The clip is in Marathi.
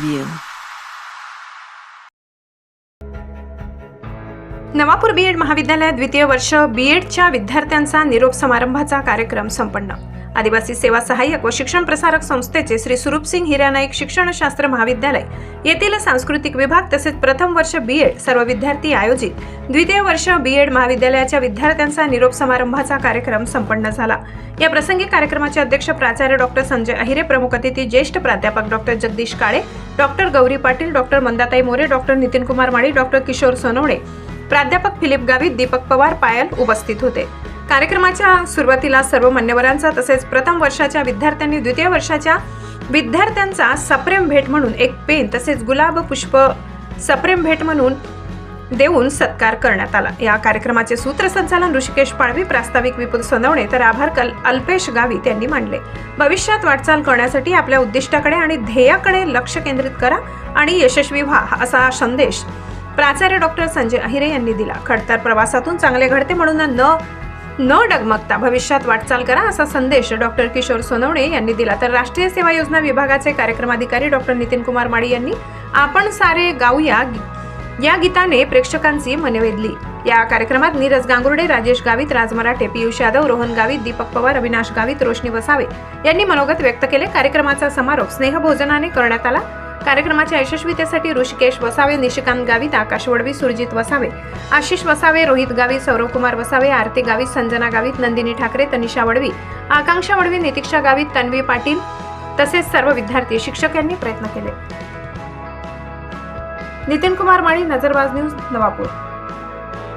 Review. नवापूर बी एड महाविद्यालयात द्वितीय वर्ष बी एडच्या विद्यार्थ्यांचा निरोप समारंभाचा कार्यक्रम संपन्न आदिवासी सेवा सहाय्यक व शिक्षण प्रसारक संस्थेचे श्री सुरूपसिंग हिरानाईक शिक्षणशास्त्र महाविद्यालय येथील सांस्कृतिक विभाग तसेच प्रथम वर्ष बी एड सर्व विद्यार्थी आयोजित. द्वितीय वर्ष बी एड महाविद्यालयाच्या विद्यार्थ्यांचा निरोप समारंभाचा कार्यक्रम संपन्न झाला. या प्रसंगी कार्यक्रमाचे अध्यक्ष प्राचार्य डॉक्टर संजय अहिरे प्रमुख अतिथी ज्येष्ठ प्राध्यापक doctor Jagdish Kale doctor Gauri Patil doctor Mandatai More doctor Nitin Kumar Mali doctor Kishor Sonawane. प्राध्यापक फिलिप गावित दीपक पवार पायल उपस्थित होते. कार्यक्रमाच्या सुरुवातीला सर्व मान्यवरांचा तसेच प्रथम वर्षाच्या विद्यार्थ्यांनी द्वितीय वर्षाच्या विद्यार्थ्यांचा सप्रेम भेट म्हणून एक पेन तसेच गुलाब पुष्प सप्रेम भेट म्हणून देऊन सत्कार करण्यात आला. या कार्यक्रमाचे सूत्रसंचालन ऋषिकेश पाळवी प्रास्ताविक विपुल सोनवणे तर आभार कल अल्पेश गावित यांनी मांडले. भविष्यात वाटचाल करण्यासाठी आपल्या उद्दिष्टाकडे आणि ध्येयाकडे लक्ष केंद्रित करा आणि यशस्वी व्हा असा संदेश प्राचार्य डॉक्टर संजय अहिरे यांनी दिला. खडतर प्रवासातून चांगले घडते म्हणून न न डगमगता भविष्यात वाटचाल करा असा संदेश डॉक्टर किशोर सोनवणे यांनी दिला. तर राष्ट्रीय सेवा योजना विभागाचे कार्यक्रमाधिकारी डॉक्टर नितीन कुमार माळी यांनी आपण सारे गाऊया या गीताने प्रेक्षकांची मने वेधली. या कार्यक्रमात नीरज गांगुर्डे राजेश गावित राज मराठे पियुष यादव रोहन गावित दीपक पवार अविनाश गावित रोशनी वसावे यांनी मनोगत व्यक्त केले. कार्यक्रमाचा समारोप स्नेहभोजनाने करण्यात आला. कार्यक्रमाच्या यशस्वीतेसाठी ऋषिकेश वसावे निशिकांत गावित आकाश वडवी सुरजित वसावे आशिष वसावे रोहित गावित सौरव कुमार वसावे आरती गावित संजना गावित नंदिनी ठाकरे तनिषा वडवी आकांक्षा वडवी नितीक्षा गावित तन्वी पाटील तसेच सर्व विद्यार्थी शिक्षक यांनी प्रयत्न केले. नितीन कुमार माळी नजरबाज न्यूज नवापूर.